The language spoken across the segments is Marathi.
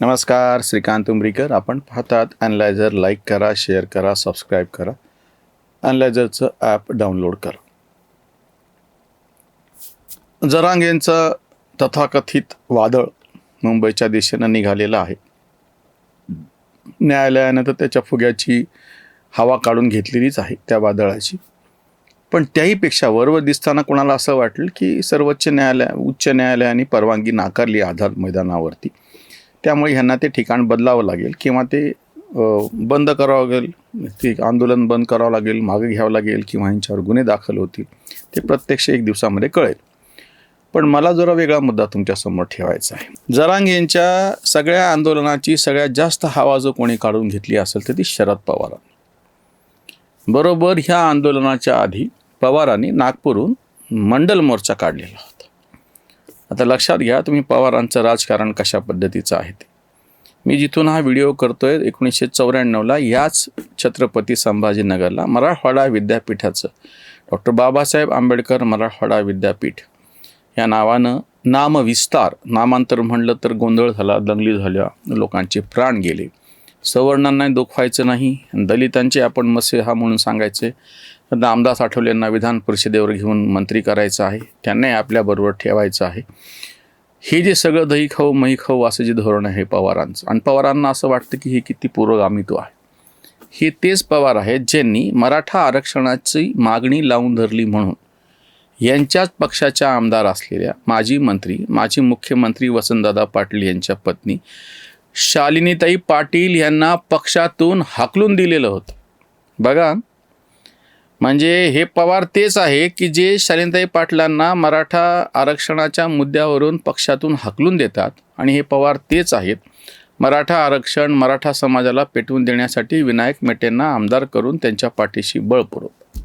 नमस्कार श्रीकांत उमरीकर आपण पाहतात अनलायझर लाईक करा शेअर करा सबस्क्राईब करा. अनलायझरचं ॲप डाउनलोड करा. जरांगेंचं तथाकथित वादळ मुंबईच्या दिशेनं निघालेलं आहे. न्यायालयानं तर त्याच्या फुग्याची हवा काढून घेतलेलीच आहे त्या वादळाची. पण त्याहीपेक्षा वरवर दिसताना कोणाला असं वाटेल की सर्वोच्च न्यायालय उच्च न्यायालयाने परवानगी नाकारली आझाद मैदानावरती? त्यामुळे ह्यांना ते ठिकाण बदलावं लागेल किंवा ते बंद करावं लागेल. ते आंदोलन बंद करावं लागेल मागे घ्यावं लागेल किंवा ह्यांच्यावर गुन्हे दाखल होतील. ते प्रत्यक्ष एक दिवसामध्ये कळेल. पण मला जरा वेगळा मुद्दा तुमच्यासमोर ठेवायचा आहे. जरांग यांच्या सगळ्या आंदोलनाची सगळ्यात जास्त हवा जो कोणी काढून घेतली असेल तर ती शरद पवारांनी. बरोबर ह्या आंदोलनाच्या आधी पवारांनी नागपूरहून मंडल मोर्चा काढलेला होता. आता लक्षात घ्या तुम्ही पवारांचं राजकारण कशा पद्धतीचं आहे ते. मी जिथून हा व्हिडिओ करतोय एकोणीसशे चौऱ्याण्णवला याच छत्रपती संभाजीनगरला मराठवाडा विद्यापीठाचं. डॉक्टर बाबासाहेब आंबेडकर मराठवाडा विद्यापीठ. या नावानं नामविस्तार नामांतर म्हणलं तर गोंधळ झाला दंगली झाल्या लोकांचे प्राण गेले. सवर्णांना दुखवायचं नाही दलितांचे आपण मसे हा म्हणून सांगायचे. रामदास आठवलेंना विधान परिषदेवर घेऊन मंत्री करायचं आहे. त्यांनाही आपल्याबरोबर ठेवायचं आहे. हे जे सगळं दही खाऊ मही खाऊ असं जे धोरण आहे पवारांचं आणि पवारांना असं वाटतं की हे किती पुरोगामित्व आहे. हे तेच पवार आहेत ज्यांनी मराठा आरक्षणाची मागणी लावून धरली म्हणून यांच्याच पक्षाच्या आमदार असलेल्या माजी मंत्री माजी मुख्यमंत्री वसंतदादा पाटील यांच्या पत्नी शालिनीताई पाटील यांना पक्षातून हाकलून दिलेलं होतं. बघा म्हणजे हे पवार तेच आहे की जे शालिनताई पाटलांना मराठा आरक्षणाच्या मुद्द्यावरून पक्षातून हाकलून देतात. आणि हे पवार तेच आहेत. मराठा आरक्षण मराठा समाजाला पेटवून देण्यासाठी विनायक मेटेंना आमदार करून त्यांच्या पाठीशी बळ पुरवतात.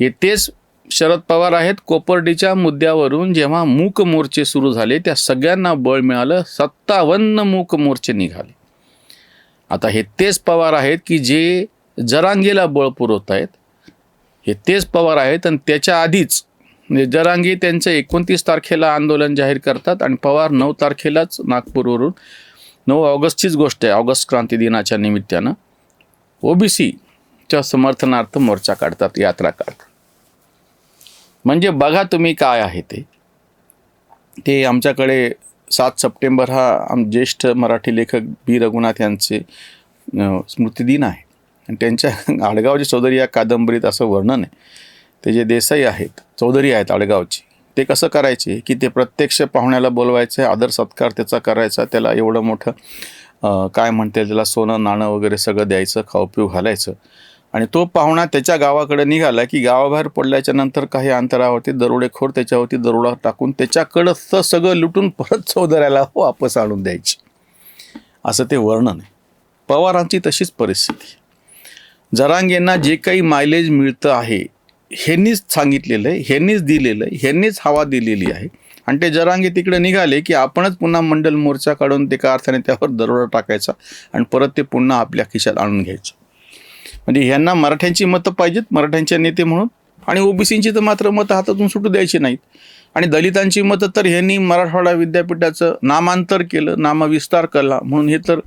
हे तेच शरद पवार आहेत. कोपर्डीच्या मुद्द्यावरून जेव्हा मूक मोर्चे सुरू झाले त्या सगळ्यांना बळ मिळालं. सत्तावन्न मूक मोर्चे निघाले. आता हे तेच पवार आहेत की जे जरांगीला बळ पुरवत आहेत हे तेच पवार आहेत आणि त्याच्या आधीच म्हणजे जरांगी त्यांचं एकोणतीस तारखेला आंदोलन जाहीर करतात आणि पवार नऊ तारखेलाच नागपूरवरून नऊ ऑगस्टचीच गोष्ट आहे ऑगस्ट क्रांती दिनाच्या निमित्तानं ओबीसीच्या समर्थनार्थ मोर्चा काढतात यात्रा काढतात. म्हणजे बघा तुम्ही काय आहे ते. ते आमच्याकडे सात सप्टेंबर हा आम ज्येष्ठ मराठी लेखक बी रघुनाथ यांचे स्मृतिदिन आहे. आणि त्यांच्या आडगावचे चौधरी या कादंबरीत असं वर्णन आहे. ते जे देसाई आहेत चौधरी आहेत आडगावचे ते कसं करायचे? की ते प्रत्यक्ष पाहुण्याला बोलवायचे आदर सत्कार त्याचा करायचा त्याला एवढं मोठं काय म्हणते त्याला सोनं नाणं वगैरे सगळं द्यायचं खाऊ पिऊ घालायचं. आणि तो पाहुणा त्याच्या गावाकडे निघाला की गावाबाहेर पडल्याच्या नंतर काही अंतरावरती दरोडेखोर त्याच्यावरती दरोडा टाकून त्याच्याकडं सगळं लुटून परत चौधऱ्याला वापस आणून द्यायची. असं ते वर्णन आहे. पवारांची तशीच परिस्थिती. जरांग जरांगेंना जे काही मायलेज मिळतं आहे ह्यांनीच सांगितलेलं आहे ह्यांनीच दिलेलं आहे ह्यांनीच हवा दिलेली आहे. आणि ते जरांगे तिकडे निघाले की आपणच पुन्हा मंडल मोर्चा काढून ते का अर्थाने त्यावर दरोडा टाकायचा आणि परत ते पुन्हा आपल्या खिशात आणून घ्यायचं. म्हणजे ह्यांना मराठ्यांची मतं पाहिजेत मराठ्यांचे नेते म्हणून. आणि ओबीसींची तर मात्र मतं हातातून सुटू द्यायची नाहीत. आणि दलितांची मतं तर ह्यांनी मराठवाडा विद्यापीठाचं नामांतर केलं नामविस्तार केला म्हणून हे तर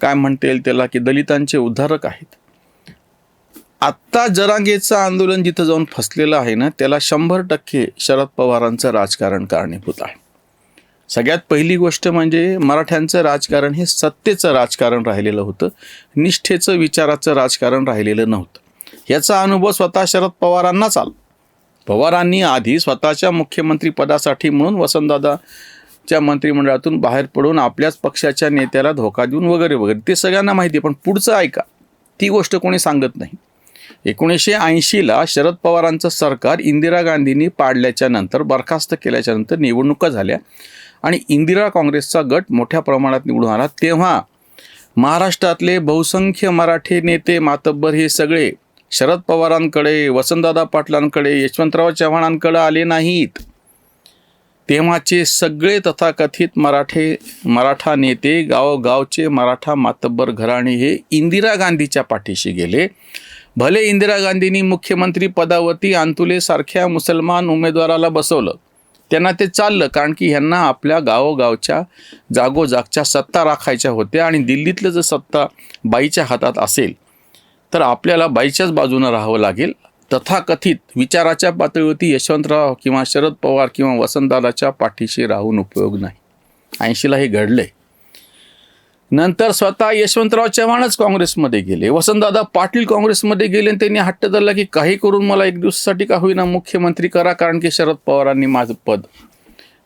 काय म्हणता येईल त्याला की दलितांचे उद्धारक आहेत. आत्ता जरांगेचं आंदोलन जिथं जाऊन फसलेलं आहे ना त्याला शंभर टक्के शरद पवारांचं राजकारण कारणीभूत आहे. सगळ्यात पहिली गोष्ट म्हणजे मराठ्यांचं राजकारण हे सत्तेचं राजकारण राहिलेलं होतं. निष्ठेचं विचाराचं राजकारण राहिलेलं नव्हतं. याचा अनुभव स्वतः शरद पवारांनाच आला. पवारांनी आधी स्वतःच्या मुख्यमंत्रीपदासाठी म्हणून म्हणून वसंतदादाच्या मंत्रिमंडळातून बाहेर पडून आपल्याच पक्षाच्या नेत्याला धोका देऊन वगैरे वगैरे ते सगळ्यांना माहिती आहे पण पुढचं ऐका. ती गोष्ट कोणी सांगत नाही. एकोणीसशे ऐंशीला शरद पवारांचं सरकार इंदिरा गांधींनी पाडल्याच्या नंतर बरखास्त केल्याच्यानंतर निवडणुका झाल्या आणि इंदिरा काँग्रेसचा गट मोठ्या प्रमाणात निवडून आला. तेव्हा महाराष्ट्रातले बहुसंख्य मराठी नेते मातब्बर हे सगळे शरद पवारांकडे वसंतदादा पाटलांकडे यशवंतराव चव्हाणांकडे आले नाहीत. तेव्हाचे सगळे तथाकथित मराठे मराठा नेते गावगावचे मराठा मातब्बर घराणे हे इंदिरा गांधीच्या पाठीशी गेले. भले इंदिरा गांधींनी मुख्यमंत्री पदावरती आंतुलेसारख्या मुसलमान उमेदवाराला बसवलं त्यांना ते चाललं कारण की ह्यांना आपल्या गावोगावच्या जागोजागच्या सत्ता राखायच्या होत्या आणि दिल्लीतलं जर सत्ता बाईच्या हातात असेल तर आपल्याला बाईच्याच बाजूनं राहावं लागेल. तथाकथित विचाराच्या पातळीवरती यशवंतराव किंवा शरद पवार किंवा वसंतदादाच्या पाठीशी राहून उपयोग नाही. ऐंशीला हे घडलं आहे नंतर स्वतः यशवंतराव चव्हाणच काँग्रेसमध्ये गेले. वसंतदादा पाटील काँग्रेसमध्ये गेले आणि त्यांनी हट्ट धरला की काही करून मला एक दिवसासाठी का होईना मुख्यमंत्री करा कारण की शरद पवारांनी माझं पद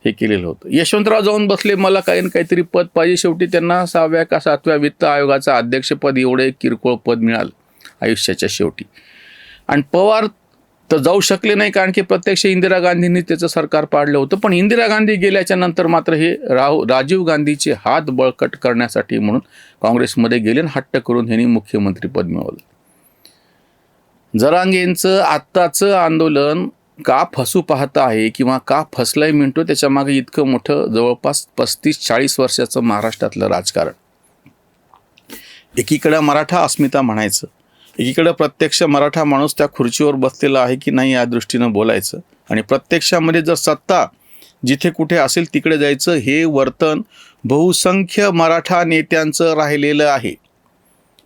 हे केलेलं होतं. यशवंतराव जाऊन बसले मला काही ना काहीतरी पद पाहिजे. शेवटी त्यांना सहाव्या का सातव्या वित्त आयोगाचं अध्यक्षपद एवढं एक किरकोळ पद मिळालं आयुष्याच्या शेवटी. आणि पवार तर जाऊ शकले नाही कारण की प्रत्यक्ष इंदिरा गांधींनी त्याचं सरकार पाडलं होतं. पण इंदिरा गांधी गेल्याच्यानंतर मात्र हे राहू राजीव गांधीचे हात बळकट करण्यासाठी म्हणून काँग्रेसमध्ये गेले आणि हट्ट करून ह्यांनी मुख्यमंत्रीपद मिळवलं. जरांगेंचं आत्ताचं आंदोलन का फसू पाहत आहे किंवा का फसलंय म्हणतो त्याच्यामागे इतकं मोठं जवळपास पस्तीस चाळीस वर्षाचं महाराष्ट्रातलं राजकारण. एकीकडं मराठा अस्मिता म्हणायचं एकीकडं प्रत्यक्ष मराठा माणूस त्या खुर्चीवर बसलेला आहे की नाही या दृष्टीनं बोलायचं. आणि प्रत्यक्षामध्ये जर सत्ता जिथे कुठे असेल तिकडे जायचं हे वर्तन बहुसंख्य मराठा नेत्यांचं राहिलेलं आहे.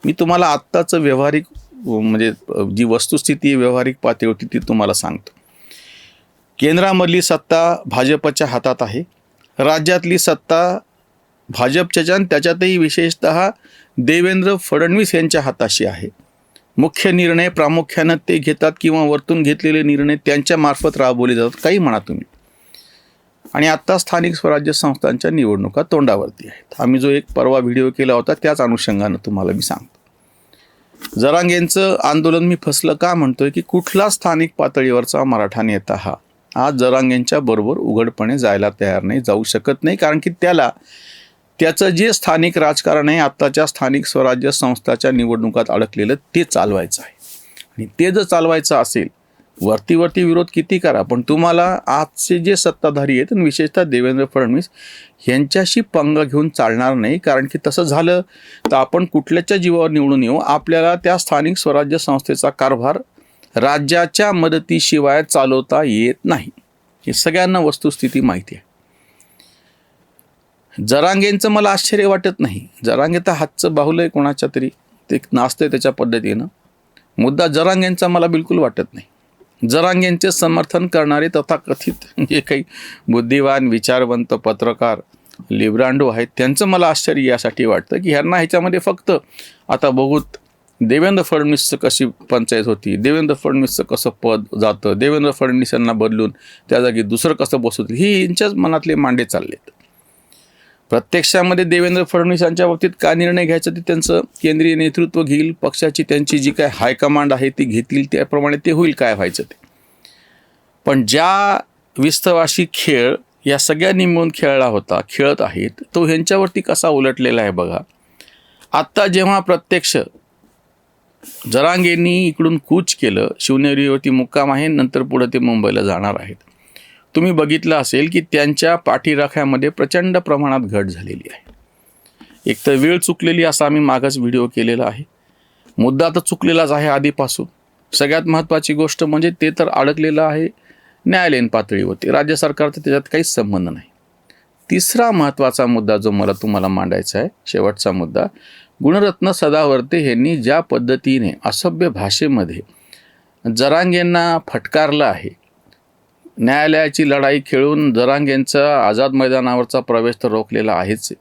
मी तुम्हाला आत्ताचं व्यावहारिक म्हणजे जी वस्तुस्थिती आहे व्यावहारिक पातळीवरती ती तुम्हाला सांगतो. केंद्रामधली सत्ता भाजपच्या हातात आहे. राज्यातली सत्ता भाजपच्या आणि त्याच्यातही विशेषत देवेंद्र फडणवीस यांच्या हाताशी आहे. मुख्य निर्णय प्रामुख्यानं ते घेतात किंवा वरतून घेतलेले निर्णय त्यांच्या मार्फत राबवले जातात काही म्हणा तुम्ही. आणि आत्ता स्थानिक स्वराज्य संस्थांच्या निवडणुका तोंडावरती आहेत. आम्ही जो एक परवा व्हिडिओ केला होता त्याच अनुषंगानं तुम्हाला मी सांगतो. जरांगेंचं आंदोलन मी फसलं का म्हणतोय की कुठला स्थानिक पातळीवरचा मराठा नेता हा आज जरांगेंच्या बरोबर उघडपणे जायला तयार नाही जाऊ शकत नाही कारण की त्याला त्याचं जे स्थानिक राजकारण आहे आत्ताच्या स्थानिक स्वराज्य संस्थाच्या निवडणुकात अडकलेलं ते चालवायचं आहे. आणि ते जर चालवायचं असेल वरती वरती विरोध किती करा पण तुम्हाला आजचे जे सत्ताधारी आहेत विशेषतः देवेंद्र फडणवीस यांच्याशी पंग घेऊन चालणार नाही कारण की तसं झालं तर आपण कुठल्याच्या जीवावर निवडून येऊ? आपल्याला त्या स्थानिक स्वराज्य संस्थेचा कारभार राज्याच्या मदतीशिवाय चालवता येत नाही. हे सगळ्यांना वस्तुस्थिती माहिती आहे. जरांगेंचं मला आश्चर्य वाटत नाही. जरांगे तर हातचं बाहुलं आहे कोणाच्या तरी. ते नाचतंय त्याच्या पद्धतीनं. मुद्दा जरांगेंचा मला बिलकुल वाटत नाही. जरांगेंचे समर्थन करणारे तथाकथित जे काही बुद्धिवान विचारवंत पत्रकार लिब्रांडो आहेत त्यांचं मला आश्चर्य यासाठी वाटतं की ह्यांना ह्याच्यामध्ये फक्त आता बघूत देवेंद्र फडणवीसचं कशी पंचायत होती देवेंद्र फडणवीसचं कसं पद जातं देवेंद्र फडणवीस यांना बदलून त्या जागी दुसरं कसं बसवतं ही यांच्याच मनातले मांडे चाललेत. प्रत्यक्षामध्ये देवेंद्र फडणवीसांच्या बाबतीत काय निर्णय घ्यायचा ते त्यांचं केंद्रीय नेतृत्व घेईल पक्षाची त्यांची जी काय हायकमांड आहे ती घेतील त्याप्रमाणे ते होईल काय व्हायचं ते. पण ज्या विस्तवाशी खेळ या सगळ्यांनी मिळून खेळला होता खेळत आहेत तो ह्यांच्यावरती कसा उलटलेला आहे बघा. आत्ता जेव्हा प्रत्यक्ष जरांगेंनी इकडून कूच केलं शिवनेरीवरती मुक्काम आहे नंतर पुढे ते मुंबईला जाणार आहेत. तुम्ही बघितलं असेल की त्यांच्या पाठीराख्यामध्ये प्रचंड प्रमाणात घट झालेली आहे. एक तर वेळ चुकलेली असा आम्ही मागच व्हिडिओ केलेला आहे. मुद्दा तर चुकलेलाच आहे आधीपासून. सगळ्यात महत्त्वाची गोष्ट म्हणजे ते तर अडकलेलं आहे न्यायालयीन पातळीवरती. राज्य सरकारचा त्याच्यात काहीच संबंध नाही. तिसरा महत्त्वाचा मुद्दा जो मला तुम्हाला मांडायचा आहे शेवटचा मुद्दा गुणरत्न सदावर्ते यांनी ज्या पद्धतीने असभ्य भाषेमध्ये जरांगेंना फटकारलं आहे न्यायालयाची लढाई खेळून जरांगेंचा आझाद मैदानावरचा प्रवेश तर रोखलेला आहेच.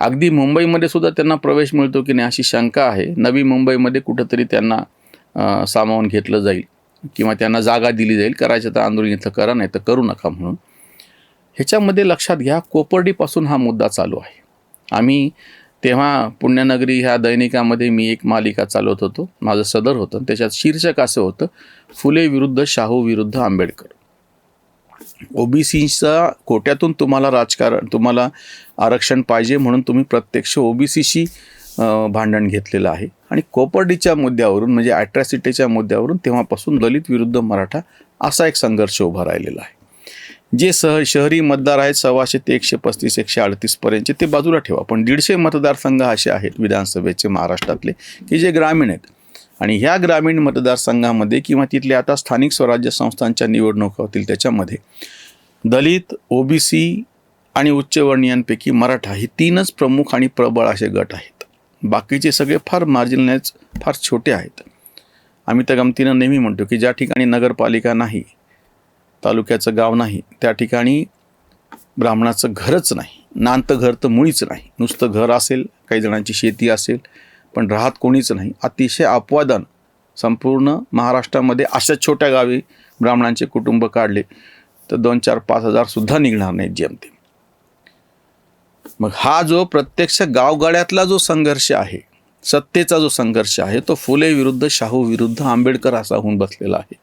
अगदी मुंबईमध्ये सुद्धा त्यांना प्रवेश मिळतो की नाही अशी शंका आहे. नवी मुंबईमध्ये कुठंतरी त्यांना सामावून घेतलं जाईल किंवा त्यांना जागा दिली जाईल. करायचं तर आंदोलन इथं करा नाही तर करू नका म्हणून. ह्याच्यामध्ये लक्षात घ्या कोपर्डीपासून हा मुद्दा चालू आहे. आम्ही तेव्हा पुण्यनगरी ह्या दैनिकामध्ये मी एक मालिका चालवत होतो. माझं सदर होतं. त्याच्यात शीर्षक असं होतं फुले विरुद्ध शाहू विरुद्ध आंबेडकर. ओबीसीचा कोट्यातून तुम्हाला राजकारण तुम्हाला आरक्षण पाहिजे म्हणून तुम्ही प्रत्यक्ष ओबीसीशी भांडण घेतलेलं आहे. आणि कोपर्डीच्या मुद्द्यावरून म्हणजे ॲट्रॅसिटीच्या मुद्द्यावरून तेव्हापासून दलित विरुद्ध मराठा असा एक संघर्ष उभा राहिलेला आहे. जे सह शहरी मतदार आहेत सव्वाशे ते एकशे पस्तीस एकशे अडतीसपर्यंतचे ते बाजूला ठेवा. पण दीडशे मतदारसंघ असे आहेत विधानसभेचे महाराष्ट्रातले की जे ग्रामीण आहेत. आणि ह्या ग्रामीण मतदारसंघामध्ये किंवा तिथल्या आता स्थानिक स्वराज्य संस्थांच्या निवडणुका होतील त्याच्यामध्ये दलित ओबीसी आणि उच्चवर्णीयांपैकी मराठा हे तीनच प्रमुख आणि प्रबळ असे गट आहेत. बाकीचे सगळे फार मार्जिनलेच फार छोटे आहेत. आम्ही त्या गमतीनं नेहमी म्हणतो की ज्या ठिकाणी नगरपालिका नाही तालुक्याचं गाव नाही त्या ठिकाणी ब्राह्मणाचं घरच नाही. नांत घर तर मुळीच नाही. नुसतं घर असेल काही जणांची शेती असेल पण राहत कोणीच नाही. अतिशय अपवादन संपूर्ण महाराष्ट्रामध्ये अशा छोट्या गावी ब्राह्मणांचे कुटुंब काढले तर दोन चार पाच हजारसुद्धा निघणार नाहीत जेमते मग हा जो प्रत्यक्ष गावगाड्यातला जो संघर्ष आहे सत्तेचा जो संघर्ष आहे तो फुले विरुद्ध शाहू विरुद्ध आंबेडकर असा होऊन बसलेला आहे.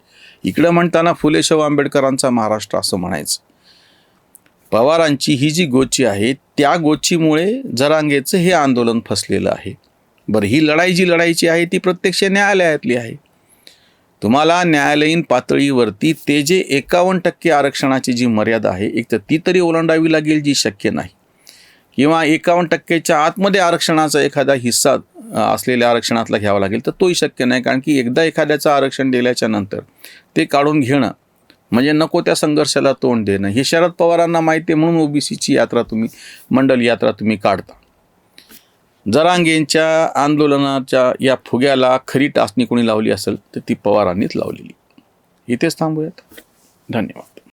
इकडं म्हणताना फुले शाहू आंबेडकरांचा महाराष्ट्र असं म्हणायचं. पवारांची ही जी गोची आहे त्या गोचीमुळे जरांगेचं हे आंदोलन फसलेलं आहे. बरं ही लढाई जी लढायची आहे ती प्रत्यक्ष न्यायालयातली आहे. तुम्हाला न्यायालयीन पातळीवरती ते जे एकावन्न टक्के आरक्षणाची जी मर्यादा आहे एक तर ती तरी ओलांडावी लागेल जी शक्य नाही. किंवा एकावन्न टक्क्याच्या आतमध्ये आरक्षणाचा एखादा हिस्सा असलेल्या आरक्षणातला घ्यावा लागेल तर तोही शक्य नाही कारण की एकदा एखाद्याचं आरक्षण दिल्याच्या नंतर ते काढून घेणं म्हणजे नको त्या संघर्षाला तोंड देणं हे शरद पवारांना माहिती आहे म्हणून ओबीसीची यात्रा तुम्ही मंडल यात्रा तुम्ही काढता. जरांगेंच्या आंदोलनाच्या या फुग्याला खरी टाचणी कोणी लावली असेल तर ती पवारांनीच लावलेली. इथेच थांबूयात. धन्यवाद.